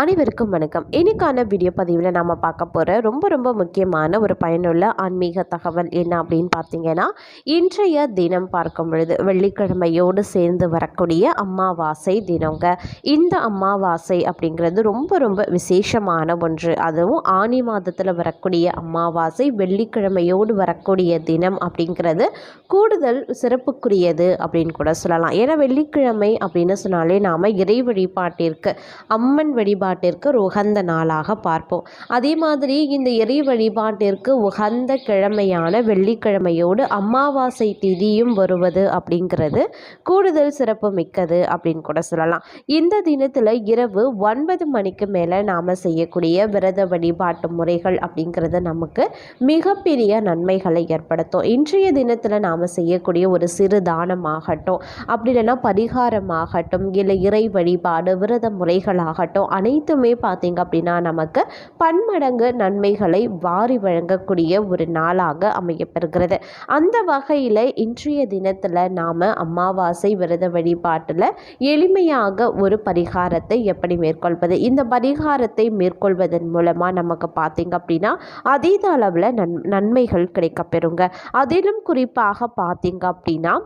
அனைவருக்கும் வணக்கம். இன்னைக்கான வீடியோ பதிவில் நாம் பார்க்க போகிற ரொம்ப ரொம்ப முக்கியமான ஒரு பயனுள்ள ஆன்மீக தகவல் என்ன அப்படின்னு பார்த்தீங்கன்னா இன்றைய தினம் பார்க்கும் பொழுது வெள்ளிக்கிழமையோடு சேர்ந்து வரக்கூடிய அம்மாவாசை தினங்க. இந்த அம்மாவாசை அப்படிங்கிறது ரொம்ப ரொம்ப விசேஷமான ஒன்று. அதுவும் ஆனி மாதத்தில் வரக்கூடிய அம்மாவாசை வெள்ளிக்கிழமையோடு வரக்கூடிய தினம் அப்படிங்கிறது கூடுதல் சிறப்புக்குரியது அப்படின்னு கூட சொல்லலாம். ஏன்னா வெள்ளிக்கிழமை அப்படின்னு சொன்னாலே நாம் இறை வழிபாட்டிற்கு அம்மன் வழிபாடு வழிபாட்டிற்கு உகந்த நாளாக பார்ப்போம். அதே மாதிரி இந்த இறை வழிபாட்டிற்கு உகந்த கிழமையான வெள்ளிக்கிழமையோடு அமாவாசை திதியும் வருவது அப்படிங்கிறது கூடுதல் சிறப்பு மிக்கது அப்படின்னு கூட சொல்லலாம். இந்த தினத்தில் இரவு ஒன்பது மணிக்கு மேலே நாம் செய்யக்கூடிய விரத வழிபாட்டு முறைகள் அப்படிங்கிறது நமக்கு மிகப்பெரிய நன்மைகளை ஏற்படுத்தும். இன்றைய தினத்தில் நாம் செய்யக்கூடிய ஒரு சிறு தானமாகட்டும் அப்படி இல்லைன்னா பரிகாரமாகட்டும் இல்லை இறை வழிபாடு விரத முறைகளாகட்டும் அனைத்து அனைத்துமே பார்த்திங்க அப்படின்னா நமக்கு பன்மடங்கு நன்மைகளை வாரி வழங்கக்கூடிய ஒரு நாளாக அமையப்பெறுகிறது. அந்த வகையில் இன்றைய தினத்தில் நாம் அமாவாசை விரத வழிபாட்டில் எளிமையாக ஒரு பரிகாரத்தை எப்படி மேற்கொள்வது? இந்த பரிகாரத்தை மேற்கொள்வதன் மூலமாக நமக்கு பார்த்திங்க அப்படின்னா அதீத அளவில் நன் நன்மைகள் கிடைக்கப்பெறுங்க. அதிலும் குறிப்பாக பார்த்திங்க அப்படின்னா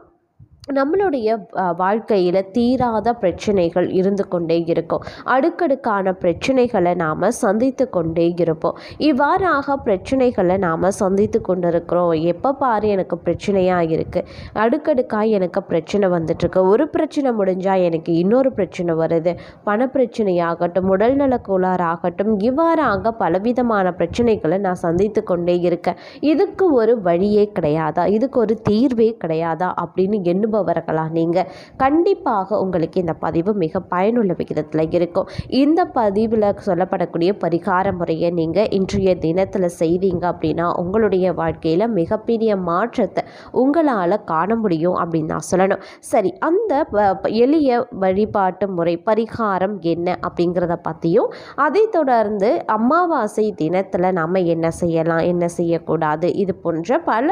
நம்மளுடைய வாழ்க்கையில் தீராத பிரச்சனைகள் இருந்து கொண்டே இருக்கும். அடுக்கடுக்கான பிரச்சனைகளை நாம் சந்தித்து கொண்டே இருப்போம். இவ்வாறாக பிரச்சனைகளை நாம் சந்தித்து கொண்டு இருக்கிறோம் எப்போ பாரு எனக்கு பிரச்சனையாக இருக்குது அடுக்கடுக்காக எனக்கு பிரச்சனை வந்துட்டுருக்கு. ஒரு பிரச்சனை முடிஞ்சால் எனக்கு இன்னொரு பிரச்சனை வருது. பண பிரச்சனையாகட்டும் உடல்நல கோளாறாகட்டும் இவ்வாறாக பலவிதமான பிரச்சனைகளை நான் சந்தித்து கொண்டே இருக்கேன். இதுக்கு ஒரு வழியே கிடையாதா? இதுக்கு ஒரு தீர்வே கிடையாதா? அப்படின்னு எண்ணும் விரும்புபவர்களா நீங்கள் கண்டிப்பாக உங்களுக்கு இந்த பதிவு மிக பயனுள்ள விகிதத்தில் இருக்கும். இந்த பதிவில் சொல்லப்படக்கூடிய பரிகார முறையை நீங்கள் இன்றைய தினத்தில் செய்தீங்க அப்படின்னா உங்களுடைய வாழ்க்கையில் மிகப்பெரிய மாற்றத்தை உங்களால் காண முடியும் அப்படின்னு நான் சொல்லணும். சரி அந்த எளிய வழிபாட்டு முறை பரிகாரம் என்ன அப்படிங்கிறத பற்றியும் அதை தொடர்ந்து அமாவாசை தினத்தில் நம்ம என்ன செய்யலாம் என்ன செய்யக்கூடாது இது போன்ற பல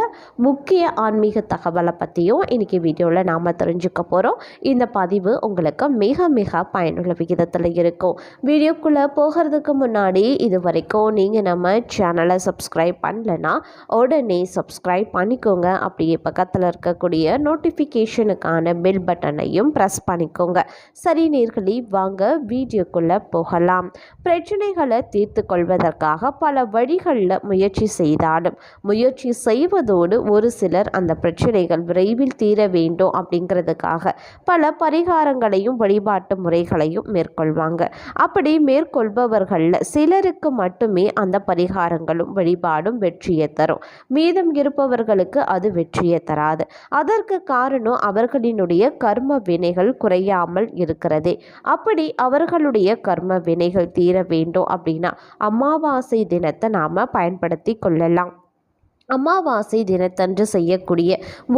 முக்கிய ஆன்மீக தகவலை பற்றியும் இன்றைக்கி வீடியோ வீடியோவில் நாம் தெரிஞ்சுக்க போகிறோம் இந்த பதிவு உங்களுக்கு மிக மிக பயனுள்ள விகிதத்தில் இருக்கும். வீடியோக்குள்ளே போகிறதுக்கு முன்னாடி இது வரைக்கும் நீங்கள் நம்ம சேனலை சப்ஸ்கிரைப் பண்ணலன்னா உடனே சப்ஸ்கிரைப் பண்ணிக்கோங்க. அப்படியே பக்கத்தில் இருக்கக்கூடிய நோட்டிஃபிகேஷனுக்கான பெல் பட்டனையும் ப்ரெஸ் பண்ணிக்கோங்க. சரி நேர்களி வாங்க வீடியோக்குள்ளே போகலாம். பிரச்சனைகளை தீர்த்து கொள்வதற்காக பல வழிகளில் முயற்சி செய்தாலும் முயற்சி செய்வதோடு ஒரு சிலர் அந்த பிரச்சனைகள் விரைவில் தீர வேண்டும். வேண்டும் அப்படிங்கிறதுக்காக பல பரிகாரங்களையும் வழிபாட்டு முறைகளையும் மேற்கொள்வாங்க. அப்படி மேற்கொள்பவர்களில் சிலருக்கு மட்டுமே அந்த பரிகாரங்களும் வழிபாடும் வெற்றியை தரும். மீதம் இருப்பவர்களுக்கு அது வெற்றியை தராது. அதற்கு காரணம் அவர்களினுடைய கர்ம வினைகள் குறையாமல் இருக்கிறதே. அப்படி அவர்களுடைய கர்ம வினைகள் தீர வேண்டும் அப்படின்னா அமாவாசை தினத்தை நாம் பயன்படுத்தி கொள்ளலாம். அமாவாசை தினத்தன்று செய்யக்கூடிய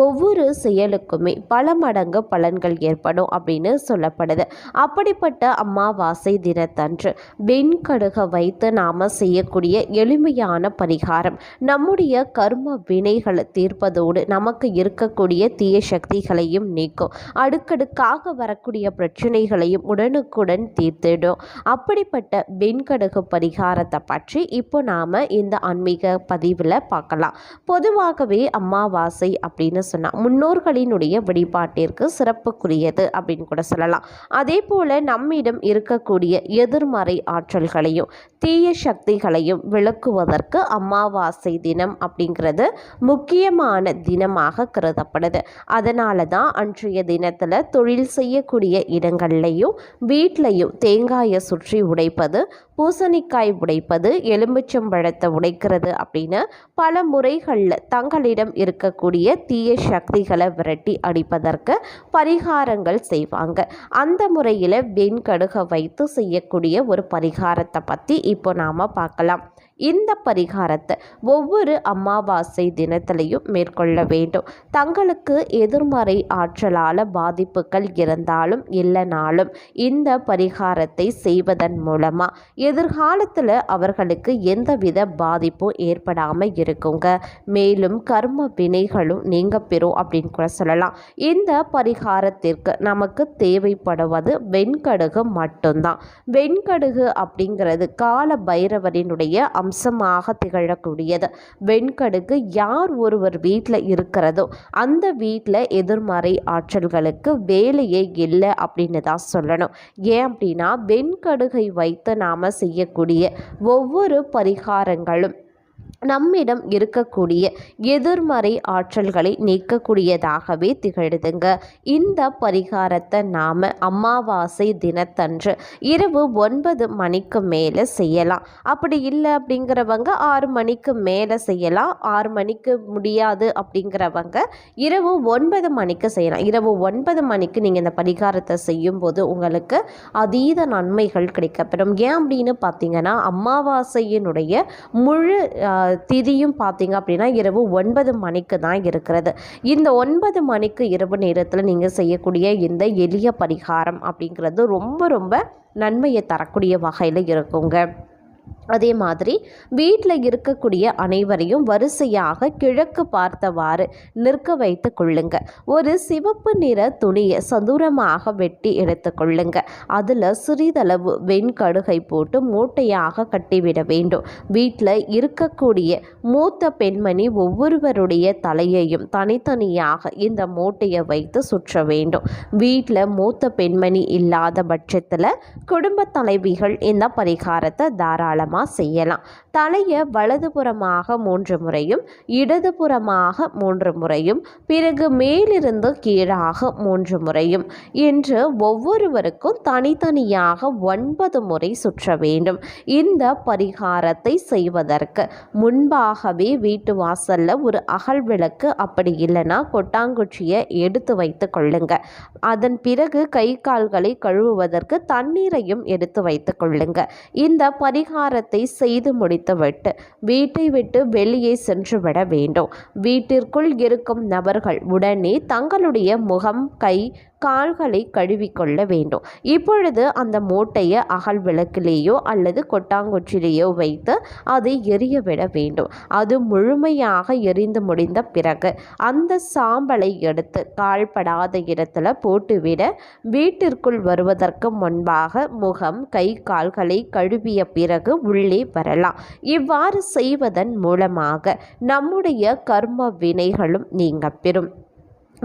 ஒவ்வொரு செயலுக்குமே பல மடங்கு பலன்கள் ஏற்படும் அப்படின்னு சொல்லப்படுது. அப்படிப்பட்ட அமாவாசை தினத்தன்று வெண்கடுக வைத்து நாம் செய்யக்கூடிய எளிமையான பரிகாரம் நம்முடைய கர்ம வினைகளை தீர்ப்பதோடு நமக்கு இருக்கக்கூடிய தீய சக்திகளையும் நீக்கும். அடுக்கடுக்காக வரக்கூடிய பிரச்சனைகளையும் உடனுக்குடன் தீர்த்திடும். அப்படிப்பட்ட வெண்கடுகு பரிகாரத்தை பற்றி இப்போ நாம் இந்த ஆன்மீக பதிவில் பார்க்கலாம். பொதுவாகவே அமாவாசை அப்படின்னு சொன்னால் முன்னோர்களினுடைய வழிபாட்டிற்கு சிறப்புக்குரியது அப்படின்னு கூட சொல்லலாம். அதே போல் நம்மிடம் இருக்கக்கூடிய எதிர்மறை ஆற்றல்களையும் தீய சக்திகளையும் விளக்குவதற்கு அமாவாசை தினம் அப்படிங்கிறது முக்கியமான தினமாக கருதப்படுது. அதனால தான் அன்றைய தினத்தில் தொழில் செய்யக்கூடிய இடங்கள்லையும் வீட்லையும் தேங்காயை சுற்றி உடைப்பது பூசணிக்காய் உடைப்பது எலும்புச்சம்பழத்தை உடைக்கிறது அப்படின்னு பல முறைகளில் தங்களிடம் இருக்கக்கூடிய தீய சக்திகளை விரட்டி அடிப்பதற்கு பரிகாரங்கள் செய்வாங்க. அந்த முறையில் வெண்கடுகை வைத்து செய்யக்கூடிய ஒரு பரிகாரத்தை பற்றி இப்போ நாம் பார்க்கலாம். இந்த பரிகாரத்தை ஒவ்வொரு அமாவாசை தினத்திலையும் மேற்கொள்ள வேண்டும். தங்களுக்கு எதிர்மறை ஆற்றலால் பாதிப்புகள் இருந்தாலும் இல்லைனாலும் இந்த பரிகாரத்தை செய்வதன் மூலமாக எதிர்காலத்தில் அவர்களுக்கு எந்தவித பாதிப்பும் ஏற்படாமல் இருக்குங்க. மேலும் கர்ம வினைகளும் நீங்க பெறும் அப்படின்னு கூட சொல்லலாம். இந்த பரிகாரத்திற்கு நமக்கு தேவைப்படுவது வெண்கடுகு மட்டும்தான். வெண்கடுகு அப்படிங்கிறது கால பைரவரினுடைய அம்சமாக திகழக்கூடியது. வெண்கடுகு யார் ஒருவர் வீட்டில் இருக்கிறதோ அந்த வீட்டில் எதிர்மறை ஆற்றல்களுக்கு வேலையே இல்லை அப்படின்னு தான் சொல்லணும். ஏன் அப்படின்னா வெண்கடுகை வைத்து நாம் செய்யக்கூடிய ஒவ்வொரு பரிகாரங்களும் நம்மிடம் இருக்கக்கூடிய எதிர்மறை ஆற்றல்களை நீக்கக்கூடியதாகவே திகழுதுங்க. இந்த பரிகாரத்தை நாம் அமாவாசை தினத்தன்று இரவு ஒன்பது மணிக்கு மேலே செய்யலாம். அப்படி இல்லை அப்படிங்கிறவங்க ஆறு மணிக்கு மேலே செய்யலாம். ஆறு மணிக்கு முடியாது அப்படிங்கிறவங்க இரவு ஒன்பது மணிக்கு செய்யலாம். இரவு ஒன்பது மணிக்கு நீங்கள் இந்த பரிகாரத்தை செய்யும்போது உங்களுக்கு அதீத நன்மைகள் கிடைக்கப்பெறும். ஏன் அப்படின்னு பார்த்தீங்கன்னா அமாவாசையினுடைய முழு திதியும் பார்த்தீங்க அப்படின்னா இரவு ஒன்பது மணிக்கு தான் இருக்கிறது. இந்த ஒன்பது மணிக்கு இரவு நேரத்தில் நீங்கள் செய்யக்கூடிய இந்த எளிய பரிகாரம் அப்படிங்கிறது ரொம்ப ரொம்ப நன்மையை தரக்கூடிய வகையில் இருக்குங்க. அதே மாதிரி வீட்டில் இருக்கக்கூடிய அனைவரையும் வரிசையாக கிழக்கு பார்த்தவாறு நிற்க வைத்து கொள்ளுங்க. ஒரு சிவப்பு நிற துணியை சதுரமாக வெட்டி எடுத்து கொள்ளுங்க. அதில் சிறிதளவு வெண்கடுகை போட்டு மூட்டையாக கட்டிவிட வேண்டும். வீட்டில் இருக்கக்கூடிய மூத்த பெண்மணி ஒவ்வொருவருடைய தலையையும் தனித்தனியாக இந்த மூட்டையை வைத்து சுற்ற வேண்டும். வீட்டில் மூத்த பெண்மணி இல்லாத பட்சத்தில் குடும்ப தலைவிகள் இந்த பரிகாரத்தை தாராளம் தாராளமாக செய்யலாம். தலையை வலதுபுறமாக மூன்று முறையும் இடதுபுறமாக மூன்று முறையும் பிறகு மேலிருந்து கீழாக மூன்று முறையும் என்று ஒவ்வொருவருக்கும் தனித்தனியாக ஒன்பது முறை சுற்ற வேண்டும். இந்த பரிகாரத்தை செய்வதற்கு முன்பாகவே வீட்டு வாசலில் ஒரு அகல் விளக்கு அப்படி இல்லைன்னா கொட்டாங்குச்சியை எடுத்து வைத்து கொள்ளுங்க. அதன் பிறகு கை கால்களை கழுவுவதற்கு தண்ணீரையும் எடுத்து வைத்து கொள்ளுங்க. இந்த பரிகாரத்தை செய்து முடித்துவிட்டு வீட்டை விட்டு வெளியே சென்றுவிட வேண்டும். வீட்டிற்குள் இருக்கும் நபர்கள் உடனே தங்களுடைய முகம் கை கால்களை கழுவிக்கொள்ள வேண்டும். இப்பொழுது அந்த மூட்டையை அகல் விளக்கிலேயோ அல்லது கொட்டாங்குச்சிலேயோ வைத்து அதை எரியவிட வேண்டும். அது முழுமையாக எரிந்து முடிந்த பிறகு அந்த சாம்பலை எடுத்து கால்படாத இடத்துல போட்டுவிட வீட்டிற்குள் வருவதற்கு முன்பாக முகம் கை கால்களை கழுவிய பிறகு உள்ளே வரலாம். இவ்வாறு செய்வதன் மூலமாக நம்முடைய கர்ம வினைகளும் நீங்க பெறும்.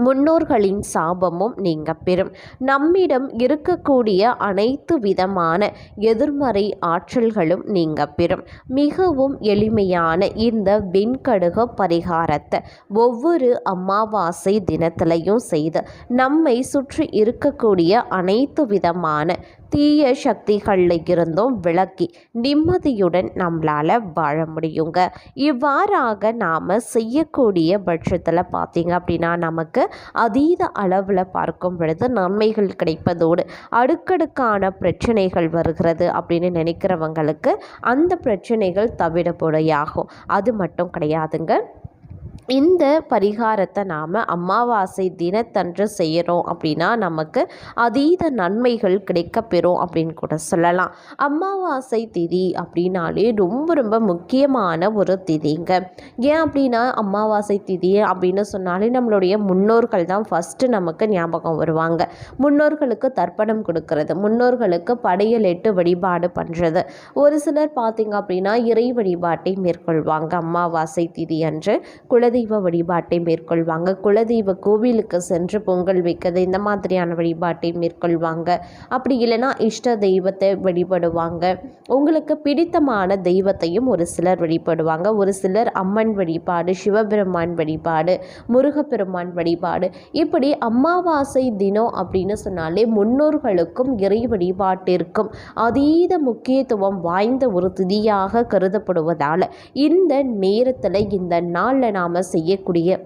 முன்னோர்களின் சாபமும் நீங்க பெறும். நம்மிடம் இருக்கக்கூடிய அனைத்து விதமான எதிர்மறை ஆற்றல்களும் நீங்க பெறும். மிகவும் எளிமையான இந்த வெண்கடுக பரிகாரத்தை ஒவ்வொரு அமாவாசை தினத்திலையும் செய்து நம்மை சுற்றி இருக்கக்கூடிய அனைத்து விதமான தீய சக்திகளில் இருந்தும் விளக்கி நிம்மதியுடன் நம்மளால் வாழ முடியுங்க. இவ்வாறாக நாம் செய்யக்கூடிய பட்சத்தில் பார்த்திங்க அப்படின்னா நமக்கு அதீத அளவில் பார்க்கும் பொழுது நன்மைகள் கிடைப்பதோடு அடுக்கடுக்கான பிரச்சனைகள் வருகிறது அப்படின்னு நினைக்கிறவங்களுக்கு அந்த பிரச்சனைகள் தவிடப்படையாகும் அது மட்டும் கிடையாதுங்க. இந்த பரிகாரத்தை நாம் அமாவாசை தினத்தன்று செய்கிறோம் அப்படின்னா நமக்கு அதீத நன்மைகள் கிடைக்கப்பெறும் அப்படின்னு கூட சொல்லலாம். அமாவாசை திதி அப்படின்னாலே ரொம்ப ரொம்ப முக்கியமான ஒரு திதிங்க. ஏன் அப்படின்னா அமாவாசை திதி அப்படின்னு சொன்னாலே நம்மளுடைய முன்னோர்கள் தான் ஃபஸ்ட்டு நமக்கு ஞாபகம் வருவாங்க. முன்னோர்களுக்கு தர்ப்பணம் கொடுக்கறது முன்னோர்களுக்கு படையலிட்டு வழிபாடு பண்ணுறது ஒரு சிலர் பார்த்திங்க அப்படின்னா இறை வழிபாட்டை மேற்கொள்வாங்க அமாவாசை திதி அன்று குலதெய்வ குலதெய்வ வழிபாட்டை மேற்கொள்வாங்க. குலதெய்வ கோவிலுக்கு சென்று பொங்கல் வைக்கிறது இந்த மாதிரியான வழிபாட்டை மேற்கொள்வாங்க. அப்படி இல்லைன்னா இஷ்ட தெய்வத்தை வழிபடுவாங்க. உங்களுக்கு பிடித்தமான தெய்வத்தையும் ஒரு சிலர் வழிபடுவாங்க. ஒரு சிலர் அம்மன் வழிபாடு சிவபெருமான் வழிபாடு முருகப்பெருமான் வழிபாடு. இப்படி அமாவாசை தினம் அப்படின்னு சொன்னாலே முன்னோர்களுக்கும் இறை வழிபாட்டிற்கும் அதீத முக்கியத்துவம் வாய்ந்த ஒரு திதியாக கருதப்படுவதால் இந்த நேரத்தில் இந்த நாளில் நாம் செய்யக்கூடிய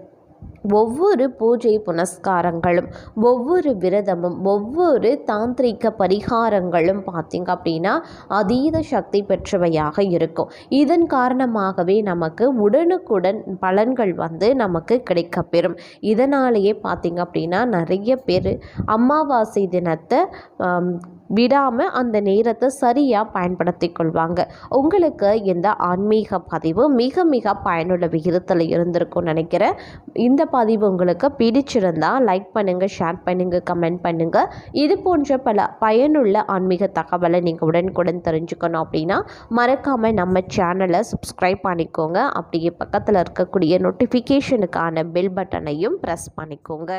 ஒவ்வொரு பூஜை புனஸ்காரங்களும் ஒவ்வொரு விரதமும் ஒவ்வொரு தாந்திரிக பரிகாரங்களும் பார்த்திங்க அப்படின்னா அதீத சக்தி பெற்றவையாக இருக்கும். இதன் காரணமாகவே நமக்கு உடனுக்குடன் பலன்கள் வந்து நமக்கு கிடைக்கப்பெறும். இதனாலேயே பார்த்திங்க அப்படின்னா நிறைய பேர் அமாவாசை தினத்தை விடாமல் அந்த நேரத்தை சரியாக பயன்படுத்தி கொள்வாங்க. உங்களுக்கு இந்த ஆன்மீக பதிவு மிக மிக பயனுள்ள விகிதத்தில் இருந்திருக்கும்னு நினைக்கிறேன். இந்த பதிவு உங்களுக்கு பிடிச்சிருந்தா லைக் பண்ணுங்கள் ஷேர் பண்ணுங்கள் கமெண்ட் பண்ணுங்கள் இது போன்ற பல பயனுள்ள ஆன்மீக தகவலை நீங்கள் உடனுக்குடன் தெரிஞ்சுக்கணும் அப்படின்னா மறக்காமல் நம்ம சேனலை சப்ஸ்கிரைப் பண்ணிக்கோங்க. அப்படியே பக்கத்தில் இருக்கக்கூடிய நோட்டிஃபிகேஷனுக்கான பெல் பட்டனையும் ப்ரெஸ் பண்ணிக்கோங்க.